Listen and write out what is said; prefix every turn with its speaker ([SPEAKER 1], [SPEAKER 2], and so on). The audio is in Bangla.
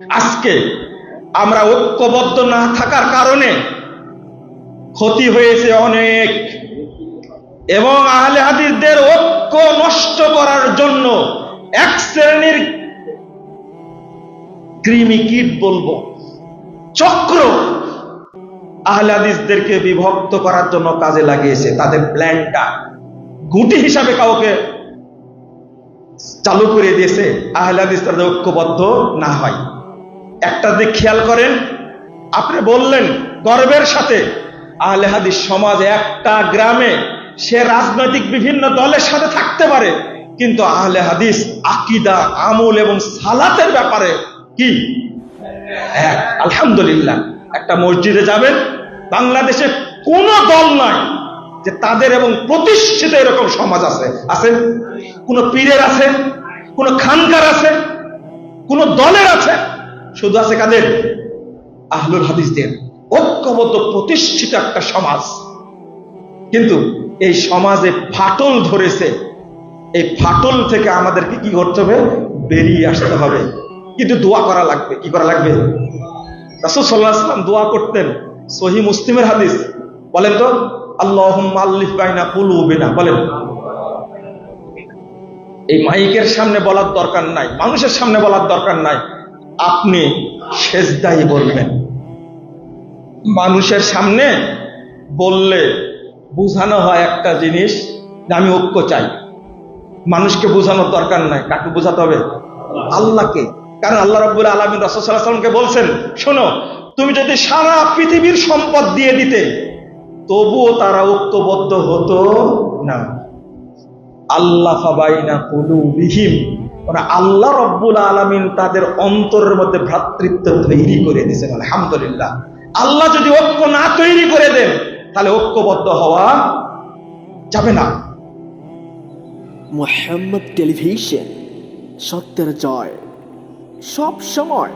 [SPEAKER 1] আজকে আমরা ঐক্যবদ্ধ না থাকার কারণে ক্ষতি হয়েছে অনেক। এবং আহলে হাদিসদের ঐক্য নষ্ট করার জন্য এক শ্রেণির কৃমি কীট বলব, চক্র আহলে হাদিসদেরকে বিভক্ত করার জন্য কাজে লাগিয়েছে। তাদের প্ল্যানটা গুটি হিসাবে কাউকে চালু করে দিয়েছে। আহলে হাদিস তাদের ঐক্যবদ্ধ না হয়। একটা দিক খেয়াল করেন, আপনি বললেন গর্বের সাথে। আহলে হাদিস সমাজ একটা গ্রামে সে রাজনৈতিক বিভিন্ন দলের সাথে থাকতে পারে, কিন্তু আহলে হাদিস আকিদা, আমল এবং সালাতের ব্যাপারে কি? আলহামদুলিল্লাহ। একটা মসজিদে যাবেন, বাংলাদেশে কোন দল নয় যে তাদের এবং প্রতিষ্ঠিত এরকম সমাজ আছে। আছে? কোন পীরের আছে? কোন খানকার আছে? কোন দলের আছে? শুধু আছে কাদের? আহলুল হাদিসদের। ঐক্যবদ্ধ, প্রতিষ্ঠিত একটা সমাজ। কিন্তু এই সমাজে ফাটল ধরেছে। এই ফাটল থেকে আমাদেরকে কি করতে হবে? বেরিয়ে আসতে হবে। কিন্তু দোয়া করা লাগবে। কি করা লাগবে? রাসূল আলাইহি সাল্লাম দোয়া করতেন। সহি মুসলিমের হাদিস। বলেন তো, আল্লাহুম্মা আল্লিফ বাইনা কুলুবিনা। বলেন। এই মাইকের সামনে বলার দরকার নাই। মানুষের সামনে বলার দরকার নাই। আপনি সেজদাই বলবেন। মানুষের সামনে বললে বোঝানো হয় একটা জিনিস আমি ঐক্য চাই। মানুষকে বোঝানোর দরকার নাই, কাকে বোঝাতে হবে? আল্লাহকে। কারণ আল্লাহ রব্বুল আলমী রসদামকে বলছেন, শোনো, তুমি যদি সারা পৃথিবীর সম্পদ দিয়ে দিতে, তবুও তারা ঐক্যবদ্ধ হতো না। আল্লাহ ফাবাইনা কুলুবিহিম। ওরা আল্লাহ রব্বুল আলামিন তাদের অন্তরের মধ্যে ভ্রাতৃত্ব তৈরি করে দিয়েছেন, আলহামদুলিল্লাহ। আল্লাহ যদি ঐক্য না তৈরি করে দেন, তাহলে ঐক্যবদ্ধ হওয়া যাবে না।
[SPEAKER 2] মোহাম্মদ টেলিভিশন, সত্যের জয় সব সময়